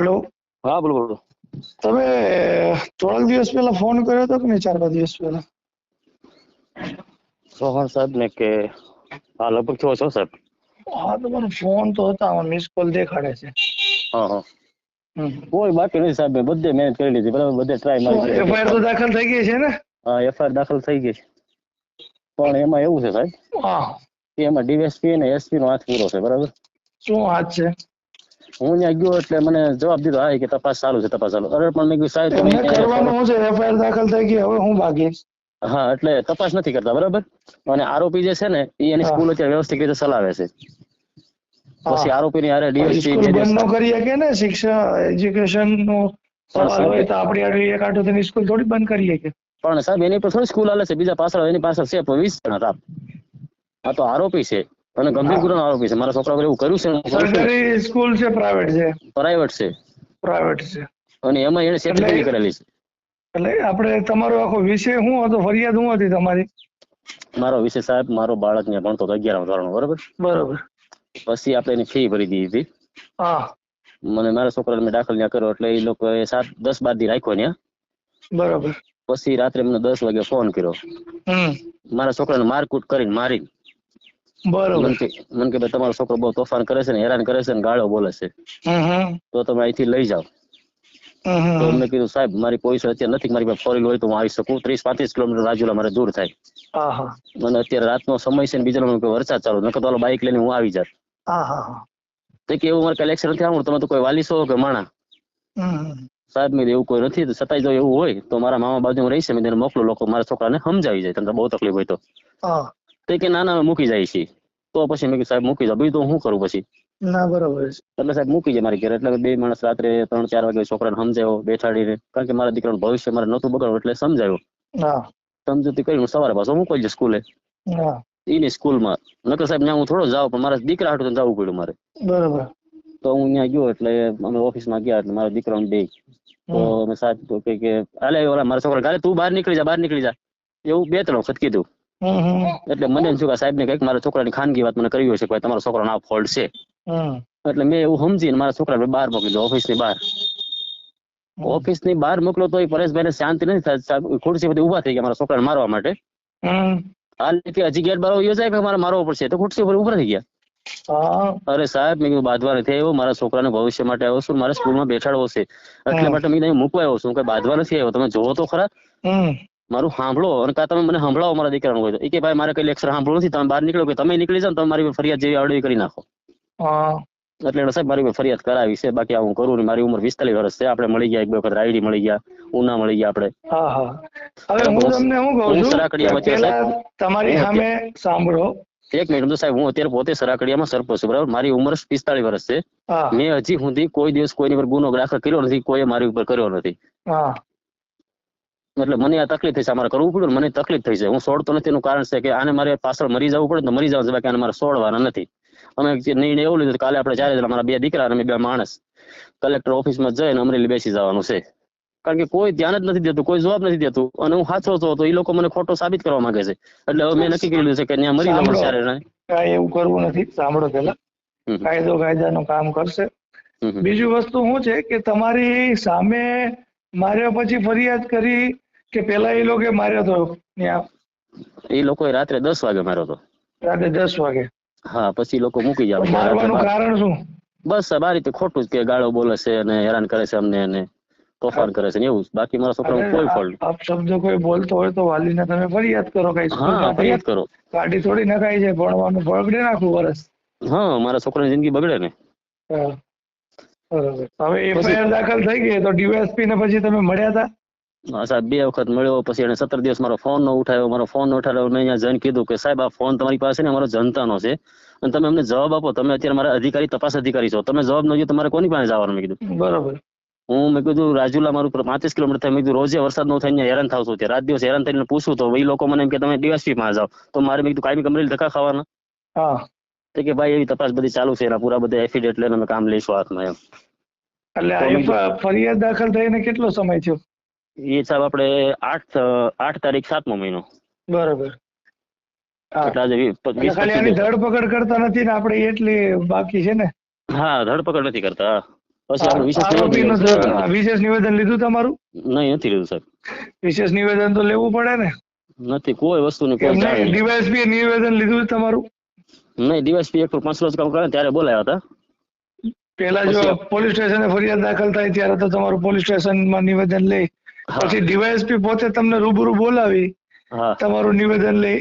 હાલો. હા બોલો બોલો. તમે થોડાક દિવસ પહેલા ફોન કર્યો હતો કે નહીં? ચાર પાંચ દિવસ પહેલા? સોહન સાહેબ ને કે હા લગભગ છો છો સાહેબ. હા તમારો ફોન તો હતા મિસ કોલ દેખાડે છે. હા હા. કોઈ બાકી નથી સાહેબ બધે મહેનત કરી લીધી બરાબર? બધે ટ્રાય મારી. એફઆઈઆર તો દાખલ થઈ ગઈ છે ને? હા એફઆઈઆર દાખલ થઈ ગઈ છે. પણ એમાં એવું છે સાહેબ હા. એમાં ડીએસપી અને એસપી નો હાથ પૂરો છે બરાબર? શું હાથ છે? હું ત્યાં ગયો એટલે મને જવાબ દીધો હા કે તપાસ ચાલુ છે તપાસ ચાલુ. અરે પણ મેં કીધું સાહેબ તમે કરવાનું છે? એફઆઈઆર દાખલ થઈ ગઈ હવે હું બાકી હા એટલે તપાસ નથી કરતા બરાબર? અને આરોપી જે છે ને એ એની સ્કૂલ અત્યારે વ્યવસ્થિત રીતે ચલાવે છે. પછી આરોપી ની હારે ડીએસપી બંધ ન કરી શકે ને શિક્ષા એજ્યુકેશન નો સવાલ હોય તો આપણી આટલી એક આટો સ્કૂલ થોડી બંધ કરી શકે. પણ સાહેબ એની પર થોડી સ્કૂલ હાલે છે બીજા પાછળ એની પાછળ છે વીસ જણા હતા. આ તો આરોપી છે. અને ગંભીર. ગુનાનો આરોપી છે. મારા છોકરા પર એવું કર્યું છે? સરકારી સ્કૂલ છે પ્રાઇવેટ છે. પ્રાઇવેટ છે. પ્રાઇવેટ છે. અને એમાં એને સેટિંગ કરેલી છે? એટલે આપણે તમારો આખો વિષય શું હતો? ફરિયાદ શું હતી તમારી? મારો વિષય સાહેબ મારો બાળક ને ભણતો હતો અગિયારમા ધોરણ બરોબર? બરોબર. પછી આપણે એની ફી ભરી દીધી હતી. હા. મને મારા છોકરાને મેં દાખલ ત્યાં કર્યો એટલે એ લોકો સાત દસ બાર દી રાખ્યો ત્યાં. બરોબર. પછી રાત્રે મને દસ વાગે ફોન કર્યો. મારા છોકરાને મારકૂટ કરીને મારી બરોબર. મને કે ભાઈ તમારો છોકરો બહુ તોફાન કરે છે ને હેરાન કરે છે ને ગાળો બોલે છે. તો તમે અહીંથી લઈ જાઓ. તો કીધું સાહેબ મારી પૈસા અત્યારે નથી મારી પાસે ફોર હોય તો હું આવી શકું. ત્રીસ પાંત્રીસ કિલોમીટર રાજુલા મારે દૂર થાય. મને અત્યારે રાતનો સમય છે ને બીજા નંબર વરસાદ ચાલુ નકર તો બાઇક લઈને હું આવી જાત. તે કે એવું મારે કલેક્શન નથી આવડતું તમે તો કોઈ વાલી છો કે માણા. સાહેબ મેં એવું કોઈ નથી છતાંય જો એવું હોય તો મારા મામા બાજુ રહી છે મેં તેને મોકલો લોકો મારા છોકરાને સમજાવી જાય તમને બહુ તકલીફ હોય તો. તો કે ના ના અમે મૂકી જાય છે. તો પછી મેં કીધું સાહેબ મૂકી જાઓ. બીજું તો હું કરું પછી? ના બરોબર છે. એટલે સાહેબ મૂકી જાય મારી ઘરે. એટલે બે માણસ રાત્રે ત્રણ ચાર વાગે છોકરાને સમજાવ્યો બેઠાડીને કારણ કે મારા દીકરાનું ભવિષ્ય મારે નહોતું બગાડવું એટલે સમજાવ્યો સમજૂતી કરી હું સવારે પાછો મૂકી જાય સ્કૂલે. એની સ્કૂલમાં. નકર સાહેબ ત્યાં હું થોડો જાઉં પણ મારા દીકરા હાટું જવું પડ્યું મારે. બરોબર. તો હું ત્યાં ગયો એટલે અમે ઓફિસમાં ગયા એટલે મારા દીકરાને બે તો. અમે સાહેબ કે હાલે ઓલા મારા છોકરા ગાલે તું બહાર નીકળી જા બહાર નીકળી જા. એવું બે ત્રણ વખત કીધું. એટલે મને એમ થયું કે સાહેબ ને કંઈક મારા છોકરાની ખાનગી વાત મને કરવી હશે કે ભાઈ તમારો છોકરાનો આ ફોલ્ટ છે. હમ. એટલે મેં એવું સમજીને મારા છોકરાને બહાર મોકલી દીધો ઓફિસની બહાર. ઓફિસની બહાર મોકલો તો એ પરેશભાઈને શાંતિ નથી થાય સાહેબ ખુરશી બધી ઊભા થઈ ગયા મારા છોકરાને મારવા માટે. હમ. હાલ કે હજી ગેટ બાર યોજાય કે મારે મારવો પડશે? તો ખુરશી ઉપર ઊભા થઈ ગયા. હા. અરે સાહેબ મેં કીધું બાંધવા નથી આવ્યો મારા છોકરાને ભવિષ્ય માટે આવ્યો છું મારે સ્કૂલમાં બેઠાડવો છે. એટલે હમ. માટે મેં કીધું અહીં મૂકવા આવ્યો છું કે બાંધવા નથી આવ્યો. તમે જોવો તો ખરા. હમ. મારું સાંભળો અને કા તમે મને સાંભળાવો મારા દીકરાનું હોય તો. એ કે ભાઈ મારે કઈ લેક્ચર સાંભળવું નથી તમે બહાર નીકળો કે તમે નીકળી જાઓ તમે મારી ફરિયાદ જેવી આવડવી કરી નાખો. એટલે સાહેબ મારી ફરિયાદ કરાવી છે બાકી હું કરું ને મારી ઉંમર પિસ્તાલીસ વર્ષ છે. આપણે મળી ગયા એક બે વખત રાયડી મળી ગયા ઉના મળી ગયા આપણે. હવે હું તમને હું કહું છું. તમારી સામે સાંભળો. એક મિનિટ તો સાહેબ હું અત્યારે પોતે સરાકડિયામાં સરપંચ છું બરાબર? મારી ઉંમર પિસ્તાલીસ વર્ષ છે. મેં હજી સુધી કોઈ દિવસ કોઈની પર ગુનો દાખલ કર્યો નથી કોઈ મારી ઉપર કર્યો નથી. એટલે મને આ તકલીફ થઈ છે આ મારે કરવું પડ્યું મને તકલીફ થઈ છે. હું છોડતો નથી એનું કારણ છે કે આને મારે પાછળ મરી જવું પડે તો મરી જવા બાકી આને મારે છોડવાના નથી. અમે નિર્ણય એવું લીધો કાલે આપણે ચારે જણા મારા બે દીકરા અને બે માણસ કલેક્ટર ઓફિસમાં જઈને અમરેલી બેસી જવાનું છે. કારણ કે કોઈ ધ્યાન જ નથી દેતું કોઈ જવાબ નથી દેતું. અને હું સાચો હતો તો એ લોકો મને ખોટો સાબિત કરવા માંગે છે. એટલે હવે મેં નક્કી કરી લીધું છે કે ત્યાં મરી જવાનું. ચારે કાંઈ એવું કરવું નથી. સાંભળો પેલા. કાયદો કાયદાનું કામ કરશે. બીજું વસ્તુ શું છે કે તમારી સામે માર્યા પછી ફરિયાદ કરી કે પેલા એ લોકો માર્યો હતો ત્યાં એ લોકોએ રાત્રે દસ વાગે માર્યો હતો રાત્રે દસ વાગે. હા પછી લોકો મૂકી જાય. મારવાનું કારણ શું? બસ સાહેબ આ રીતે ખોટું જ કે ગાળો બોલે છે અને હેરાન કરે છે અમને અને તોફાન કરે છે ને એવું બાકી મારા છોકરા કોઈ ફોલ્ટ આપ શબ્દો કોઈ બોલતો હોય તો વાલીને તમે ફરિયાદ કરો કઈ હા ફરિયાદ કરો. ગાડી થોડી નખાય છે ભણવાનું બગડે નાખું વર્ષ હા મારા છોકરાની જિંદગી બગડે ને. હા. બરોબર. હવે એફઆઈઆર દાખલ થઈ ગઈ તો ડીવાયએસપી ને પછી તમે મળ્યા હતા સાહેબ બે વખત મળ્યો. પછી એને સત્તર દિવસ મારો ફોન નો ઉઠાવ્યો. મારો ફોન નો ઉઠાવ્યો મેં અહીંયા જઈને કીધું કે સાહેબ આ ફોન તમારી પાસે ને અમારો જનતાનો છે. અને તમે અમને જવાબ આપો. તમે અત્યારે મારા અધિકારી તપાસ અધિકારી છો. તમે જવાબ ન દો તમારે કોની પાસે જવાનું? મેં કીધું. બરાબર. હું મેં કીધું રાજુલા મારું પાંત્રીસ કિલોમીટર થાય. મેં કીધું રોજે વરસાદ નો થાય હેરાન થાવ છું રાત દિવસ હેરાન થઈને પૂછું તો એ લોકો મને એમ કે તમે ડીવાયસપી માં જાઓ. તો મારે મેં કીધું કાયમી કમરેલી ધક્કા ખાવાના. તો કે ભાઈ એવી તપાસ બધી ચાલુ છે એના પૂરા બધા એફિડેટ લઈને અમે કામ લઈશું હાથમાં એમ. એટલે ફરિયાદ દાખલ થઈને કેટલો સમય થયો? એ સાહેબ આપણે આઠ આઠ તારીખ સાતમો મહિનો. બરોબર. ધરપકડ કરતા નથી ને આપણે એટલી બાકી છે ને? હા ધરપકડ નથી કરતા. વિશેષ નિવેદન લીધું. તમારું? નહીં નથી લીધું સાહેબ. વિશેષ નિવેદન તો લેવું પડે ને? નથી કોઈ વસ્તુ ડીવાયએસપી નિવેદન લીધું તમારું? નહીં ડીવાયસપી એક પાંચ રોજ કામ કરે ત્યારે બોલાયા હતા. પેલા જો પોલીસ સ્ટેશને ફરિયાદ દાખલ થાય ત્યારે તો તમારું પોલીસ સ્ટેશનમાં નિવેદન લઈ. પછી ડીવાયએસપી પોતે તમને રૂબરૂ બોલાવી તમારું નિવેદન લઈ.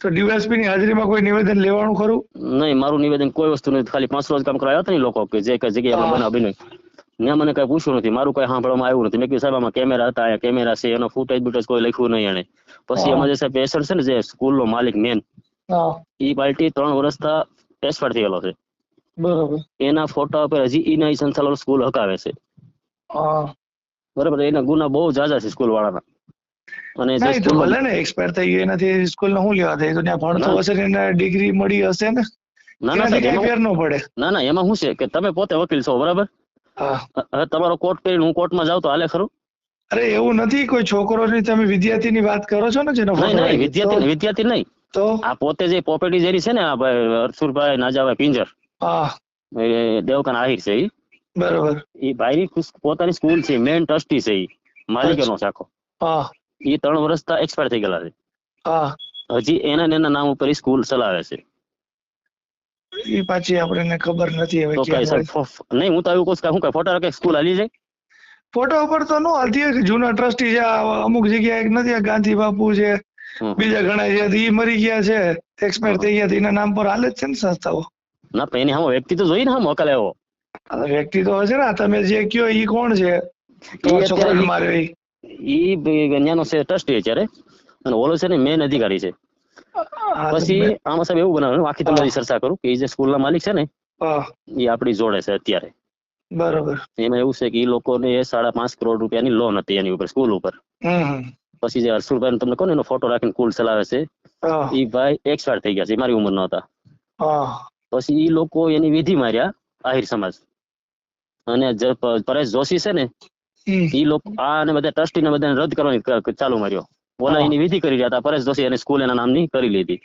તો ડીવાયએસપી ની હાજરીમાં કોઈ નિવેદન લેવાનું ખરું? નહીં મારું નિવેદન કોઈ વસ્તુ નથી. ખાલી પાંચ રોજ કામ કરાયા હતા ને લોકો કે જે કઈ જગ્યાએ આપણે. બનાવ ને મને કઈ પૂછ્યું નથી. મારું કઈ સાંભળવામાં આવ્યું નથી. મેં કીધું સાહેબ આમાં કેમેરા હતા અહીંયા કેમેરા છે એનો ફૂટેજ બુટેજ કોઈ લખ્યું નહીં એને પછી એમાં જે સાહેબ પેશન્ટ છે ને જે સ્કૂલનો માલિક મેન એ પાર્ટી ત્રણ વર્ષથી એક્સપાયર થયેલો છે. બરોબર. એના ફોટા પર હજી ઈ સંચાલન સ્કૂલ હકાવે છે. બરોબર એના ગુના બહુ જાજા છે સ્કૂલ વાળાના અને જે ના એ ભલે ને. એક્સપાયર થઈ ગયું એનાથી સ્કૂલ ને શું લેવા થાય? તો ત્યાં ભણતો હશે ને એને ડિગ્રી મળી હશે ને? ના ના નો ફેર ન પડે? ના ના એમાં શું છે કે તમે પોતે વકીલ છો બરાબર? હા. તમારો કોર્ટ કરીને હું કોર્ટમાં જાઉં તો હાલે ખરું? અરે એવું નથી કોઈ છોકરો ની તમે વિદ્યાર્થીની વાત કરો છો ને જેનો. વિદ્યાર્થી વિદ્યાર્થી નહીં. તો? આ પોતે જે પ્રોપર્ટી જેરી છે ને આ ભાઈ અરસુરભાઈ નાજાભાઈ પિંજર હા. દેવકાન આહિર છે ઈ. બરોબર. ઈ ભાઈની પોતાની સ્કૂલ છે મેન ટ્રસ્ટી છે ઈ માલિકનો આખો હા. ઈ ત્રણ વર્ષ એક્સપાયર થઈ ગયેલા છે. હા. હજી એના ને એના નામ ઉપર સ્કૂલ ચલાવે છે. એ પાછી આપણને ખબર નથી હવે. ફો- નહીં હું તો એવું કહું કે શું કઈ ફોટા રાખે સ્કૂલ હાલી જાય? ફોટો ઉપર તો નો હાલતી જૂના ટ્રસ્ટી છે અમુક જગ્યાએ નથી ગાંધી બાપુ છે. બીજા ઘણા છે ઈ મરી ગયા છે. એક્સપાયર થઈ ગયા એના નામ પર હાલે જ છે ને સંસ્થાઓ. ના પણ એની સામે વ્યક્તિ તો જોઈ ને હા મોકલે એવો. વ્યક્તિ તો હશે ને તમે જે કયો ઈ કોણ છે? છોકરાને માર્યો ઈ. ન્યાનો છે ટ્રસ્ટી અત્યારે. અને ઓલો છે ને મેન અધિકારી છે. પછી આમાં સાહેબ એવું બનાવ્યું આખી હા. તમારી ચર્ચા કરું કે જે સ્કૂલ ના માલિક છે ને એ આપણી જોડે છે અત્યારે. બરોબર. એમાં એવું છે કે એ લોકોને સાડા પાંચ કરોડ રૂપિયાની લોન હતી એની ઉપર સ્કૂલ ઉપર. પછી જે હર્ષુલભાઈ તમને કહો એનો ફોટો રાખીને કુલ ચલાવે છે. એ ભાઈ એક્સપાયર થઈ ગયા છે મારી ઉંમરના હતા. પછી એ લોકો એની વિધિ માર્યા આહિર સમાજ. અને પરેશ જોશી છે ને એ લોકો આ અને બધા ટ્રસ્ટી ને બધાને રદ કરવાની ચાલુ માર્યો. ઓલા એની વિધિ કરી રહ્યા હતા પરેશ જોશી એની સ્કૂલ એના નામની કરી લીધી.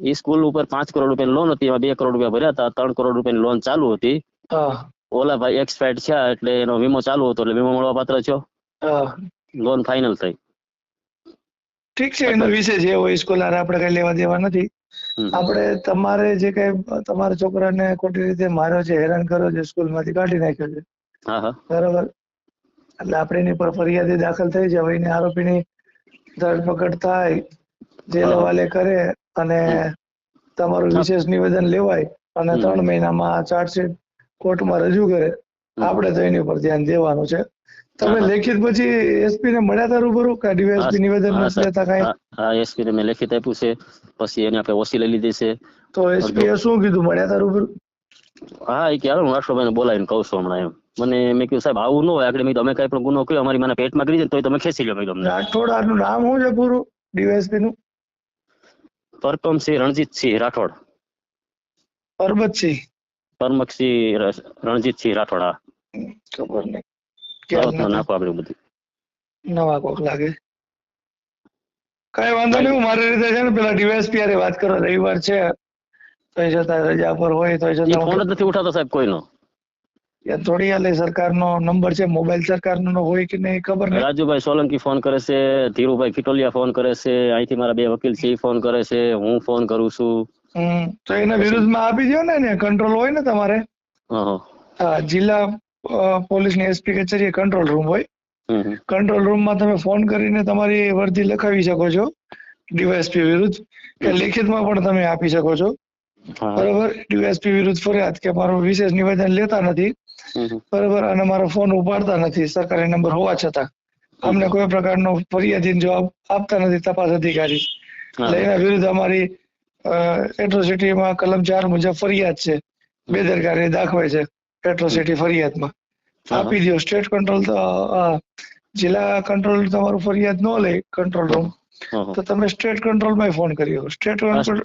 એ સ્કૂલ ઉપર પાંચ કરોડ રૂપિયાની લોન હતી એમાં બે કરોડ રૂપિયા ભર્યા હતા ત્રણ કરોડ રૂપિયાની લોન ચાલુ હતી. ઓલા ભાઈ એક્સપાયર્ડ થયા એટલે એનો વીમો ચાલુ હતો એટલે વીમો મળવા પાત્ર થયો. હા. લોન ફાઇનલ થઈ. ઠીક છે એનો વિષય જે હોય સ્કૂલ આપણે કઈ લેવા દેવા નથી. આપણે તમારે જે કઈ તમારા છોકરાને ખોટી રીતે માર્યો છે હેરાન કર્યો છે સ્કૂલમાંથી કાઢી નાખ્યો છે. બરાબર? એટલે આપણે એની પર ફરિયાદી દાખલ થઈ છે હવે એની આરોપીની ધરપકડ થાય જેલ. હવાલે કરે અને તમારું વિશેષ નિવેદન લેવાય અને ત્રણ મહિનામાં ચાર્જશીટ કોર્ટમાં રજૂ કરે. આપણે તો એની ઉપર ધ્યાન દેવાનું છે. તમે હા. લેખિત પછી એસપી ને મળ્યા હતા રૂબરૂ કે ડીવાયએસપી નિવેદન હા, નથી લેતા કાંઈ? હા, હા એસપી ને મેં લેખિત આપ્યું છે. પછી એને આપણે ઓસી લઈ લીધી છે. તો એસપી એ શું કીધું? મળ્યા હતા રૂબરૂ? હા એ ક્યારે હાલો રાષ્ટ્રભાઈ ને બોલાવીને કહું છું હમણાં એમ. મને મેં કીધું સાહેબ આવું ન હોય. આગળ મેં તમે અમે કઈ પણ ગુનો કર્યો અમારી મને પેટમાં કરી દે તો તમે ખેંચી લો મેં તમને રાઠોડ આનું નામ શું છે પૂરું? ડીવાયએસપી નું પરકમસિંહ રણજીતસિંહ રાઠોડ. પરબતસિંહ. પરમકસિંહ રણજીતસિંહ રાઠોડ હા. ખબર નહીં. નાખો આપણે બધું. નવા કોક લાગે. કઈ વાંધો નહીં મારી રીતે છે ને પેલા ડીવાયએસપી હારે વાત કરો રવિવાર છે. તોય છતાં રજા પર હોય તોય એ ફોન જ નથી ઉઠાતો સાહેબ કોઈનો. થોડી હાલે સરકારનો નંબર છે મોબાઈલ સરકારનો હોય કે નહીં ખબર નહીં. રાજુભાઈ સોલંકી ફોન કરે છે ધીરુભાઈ ખીટોલિયા ફોન કરે છે અહીંથી મારા બે વકીલ છે ફોન કરે છે હું ફોન કરું છું. તો એના વિરુદ્ધમાં આપી દો ને કંટ્રોલ હોય ને તમારે. જિલ્લા પોલીસની એસપી કચેરી કંટ્રોલ રૂમ હોય. કંટ્રોલ રૂમમાં તમે ફોન કરીને તમારી વર્દી લખાવી શકો છો ડીવાયએસપી વિરુદ્ધ. કે લેખિતમાં પણ તમે આપી શકો છો. બરોબર? ડીવાયએસપી વિરુદ્ધ ફરિયાદ કે મારું વિશેષ નિવેદન લેતા નથી. બરોબર? અને મારો ફોન ઉપાડતા નથી સરકારી નંબર હોવા છતાં. અમને કોઈ પ્રકારનો ફરિયાદી જવાબ આપતા નથી તપાસ અધિકારી. એટલે એના વિરુદ્ધ અમારી એટ્રોસિટીમાં કલમ ચાર મુજબ ફરિયાદ છે. બેદરકારી દાખવે છે. એટ્રોસિટી ફરિયાદમાં. હા. આપી દો સ્ટેટ કંટ્રોલ જિલ્લા કંટ્રોલ તમારું ફરિયાદ ન લે કંટ્રોલ રૂમ હં, હં. તો તમે સ્ટેટ કંટ્રોલમાં ફોન કર્યો. સ્ટેટ કંટ્રોલ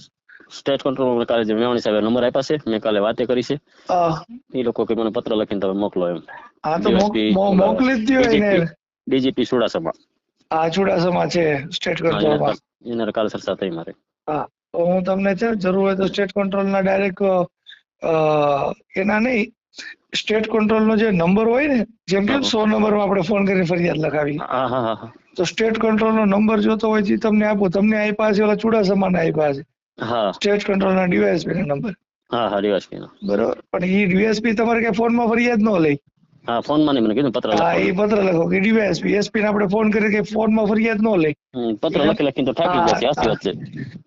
સ્ટેટ કંટ્રોલ કાલે જે મેવાણી સાહેબ નંબર આપ્યા છે મેં કાલે વાતે કરી છે. એ લોકો કે મને પત્ર લખીને તમે મોકલો એમ. હા તો મોકલી જ દો એને. ડીજીપી સુડાસમા આ ચુડાસમા છે સ્ટેટ હા, કંટ્રોલમાં એના કાલ ચર્ચા થઈ મારે. તો હું તમને છે જરૂર હોય તો સ્ટેટ કંટ્રોલના ડાયરેક્ટ એના નહીં સ્ટેટ કંટ્રોલ નો જે નંબર હોય ને જેમ કે સો સો નંબરમાં આપણે ફોન કરીને ફરિયાદ લખાવી. તો સ્ટેટ કંટ્રોલ નો નંબર જોતો હોય છે તમને આપો. તમને આપ્યા છે ઓલા ચુડાસમાને આપ્યા છે. સ્ટેટ કંટ્રોલ ના ડીવાયએસપી નો નંબર. હા હા ડીવાયએસપી નો બરોબર. પણ એ ડીવાયએસપી તમારે કઈ ફોનમાં ફરિયાદ ન લઈ. હા ફોનમાં નહીં મને કીધું પત્ર હા એ પત્ર લખો કે ડીવાયએસપી. એસપી ને આપણે ફોન કરી કે ફોનમાં ફરિયાદ ન લે પત્ર લખી લખીને તો થાકી હા, જશે સાચી વાત છે.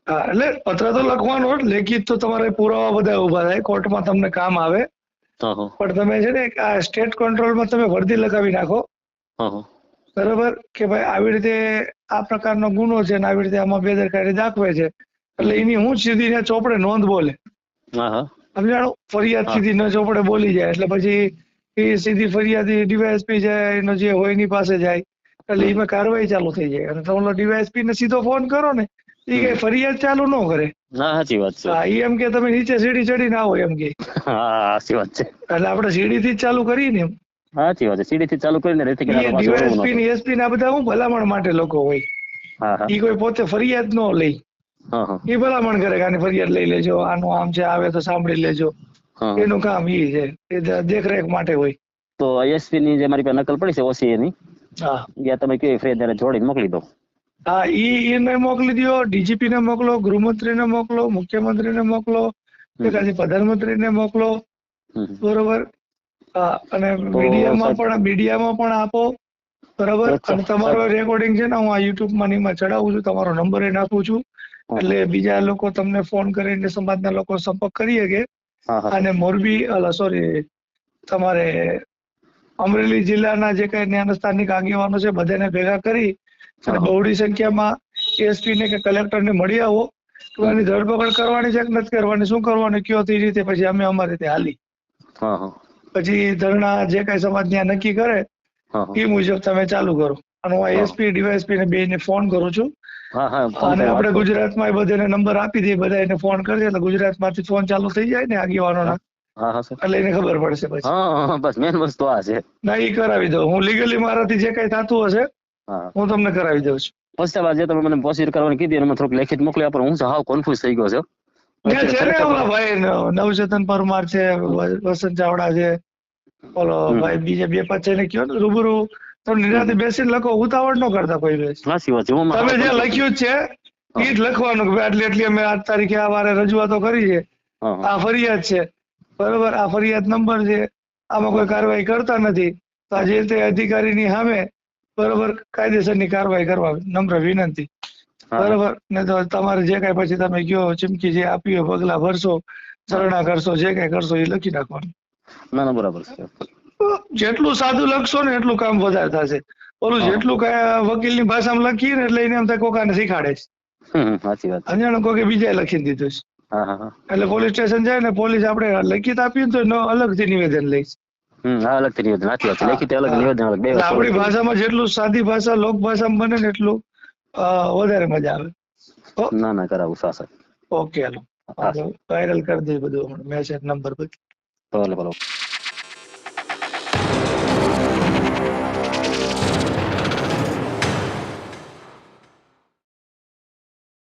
હા એટલે પત્ર તો લખવાનો લેખિત તો તમારે પુરાવા બધા ઊભા થાય. કોર્ટમાં તમને કામ આવે. પણ તમે છે ને આ સ્ટેટ કંટ્રોલમાં તમે વર્દી લગાવી નાખો. હા કે ભાઈ આવી રીતે આ પ્રકારનો ગુનો છે ને આવી રીતે આમાં બેદરકારી દાખવે છે. એટલે એની હું સીધી ને ચોપડે નોંધ બોલે. સમજાણું? ફરિયાદ સીધી ન ચોપડે બોલી જાય. એટલે પછી એ સીધી ફરિયાદી ડીવાયએસપી જાય એનો જે હોય એની પાસે જાય. એટલે એમાં કાર્યવાહી ચાલુ થઈ જાય. અને તમે ડીવાયએસપી ને સીધો ફોન કરો ને. એ કે ફરિયાદ ચાલુ ન કરે. ના સાચી વાત છે. હા એમ કે તમે નીચે સીડી ચડી ના હોય એમ કે. હા સાચી વાત છે. એટલે આપણે સીડી થી જ ચાલુ કરી ને એમ. સાચી વાત છે. સીડી થી ચાલુ કરીને રેતી કે ડીવાયએસપી નહોતું. એસપી ના બધા હું ભલામણ માટે લોકો હોય. હા હા. ઈ કોઈ પોતે ફરિયાદ ન લે. હા હા. એ ભલામણ કરે કે આની ફરિયાદ લઈ લેજો આનું આમ છે આવે તો સાંભળી લેજો. હા હા. એનું કામ ઈ છે. એ દેખરેખ માટે હોય. તો એસપી ની જે મારી પાસે નકલ પડી છે ઓસી એની હા. યા તમે કેવી ફરિયાદ જોડીને મોકલી દો. હા ઈ એને મોકલી દો ડીજીપી ને મોકલો ગૃહમંત્રીને મોકલો મુખ્યમંત્રીને મોકલો પ્રધાનમંત્રી ને પ્રધાનમંત્રીને મોકલો બરોબર? હા અને મીડિયામાં પણ મીડિયામાં પણ આપો બરાબર? અને તમારો રેકોર્ડિંગ છે ને હું આ યુટ્યુબમાં ને ચડાવું છું તમારો નંબર એ નાખું છું. એટલે બીજા લોકો તમને ફોન કરીને સમાજના લોકો સંપર્ક કરી શકે. અને મોરબી સોરી તમારે અમરેલી જિલ્લાના જે કઈ જ્ઞાન સ્થાનિક આગેવાનો છે બધાને ભેગા કરી અને બહોળી સંખ્યામાં એસપી ને કે કલેક્ટર ને મળી આવો તો એની ધરપકડ કરવાની છે કે નથી કરવાની શું કરવાનું કયો તે રીતે પછી અમે અમારી રીતે હાલી. પછી ધરણા જે કઈ સમાજ ત્યાં નક્કી કરે એ મુજબ તમે ચાલુ કરો. અને હું એસપી ડીવાયએસપી ને બે ને ફોન કરું છું. અને આપણે. ગુજરાતમાં એ બધાને નંબર આપી દઈએ બધા એને ફોન કરી એટલે ગુજરાતમાંથી ફોન ચાલુ થઈ જાય ને આગેવાનોના. એટલે એને ખબર પડશે પછી. બસ મેન વસ્તુ આ છે. ના એ કરાવી દઉં. હું લીગલી મારાથી જે કઈ થતું હશે હા. તમને કરાવી દઉં છું. ફર્સ્ટ જે તમે મને પ્રોસીજર કરવાની કીધી એમાં થોડુંક લેખિત મોકલી આપો હું હાવ કન્ફ્યુઝ થઈ ગયો છું. ભાઈ નવચેતન પરમાર છે વસંત ચાવડા છે ઓલો ભાઈ બીજા બે પાંચ છે ને કયો ને રૂબરૂ. તમે નિરાતે બેસીને લખો ઉતાવળ ન કરતા કોઈ બેસ સાચી વાત છે હું તમે જે લખ્યું છે એ જ લખવાનું કે આટલી આટલી અમે આજ તારીખે આ વારે રજૂઆતો કરી છે. આ ફરિયાદ છે. બરોબર આ ફરિયાદ નંબર છે. આમાં કોઈ કાર્યવાહી કરતા નથી. તો આ જે તે અધિકારીની સામે બરોબર કાયદેસરની કાર્યવાહી કરવા નમ્ર વિનંતી. બરોબર ને તો તમારે જે કઈ પછી તમે કયો ચીમકી જે આપી હોય પગલા ભરશો ધરણા કરશો જે કઈ કરશો એ લખી નાખવાનું. ના ના બરાબર છે. જેટલું સાદું લખશો ને એટલું કામ વધારે થશે. ઓલું. જેટલું કઈ વકીલની ભાષામાં લખીએ ને એટલે એને એમ થાય કોકાને શીખાડે છે. સાચી વાત છે. કોકે બીજા લખી દીધું છે. એટલે પોલીસ સ્ટેશન જાય ને પોલીસ આપણે લખિત આપીએ ને તો અલગથી નિવેદન લઈશ હા અલગ નિવેદન સાચી વાત લેખિત અલગ. નિવેદન અલગ બે આપણી ભાષામાં જેટલું સાદી ભાષા લોક ભાષામાં બને ને એટલું વધારે મજા આવે. ના ના કરાવું સાસર ઓકે હાલો. વાયરલ કરી દે બધું મેસેજ નંબર પર ભલે ભલે.